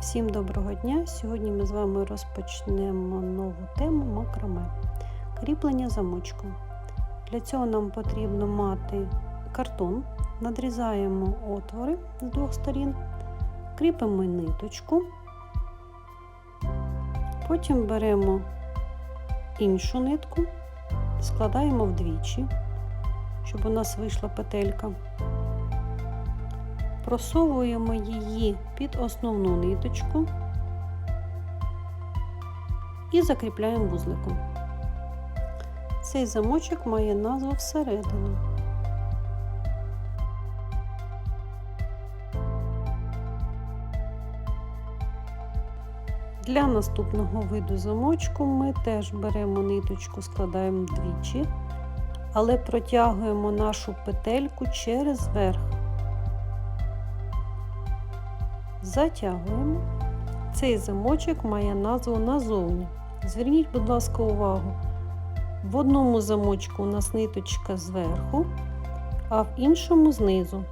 Всім доброго дня! Сьогодні ми з вами розпочнемо нову тему макраме. Кріплення замочком. Для цього нам потрібно мати картон, надрізаємо отвори з двох сторін, кріпимо ниточку, потім беремо іншу нитку, складаємо вдвічі, щоб у нас вийшла петелька. Просовуємо її під основну ниточку і закріпляємо вузликом. Цей замочок має назву всередину. Для наступного виду замочку ми теж беремо ниточку, складаємо вдвічі, але протягуємо нашу петельку через верх. Затягуємо. Цей замочок має назву назовні. Зверніть, будь ласка, увагу. В одному замочку у нас ниточка зверху, а в іншому знизу.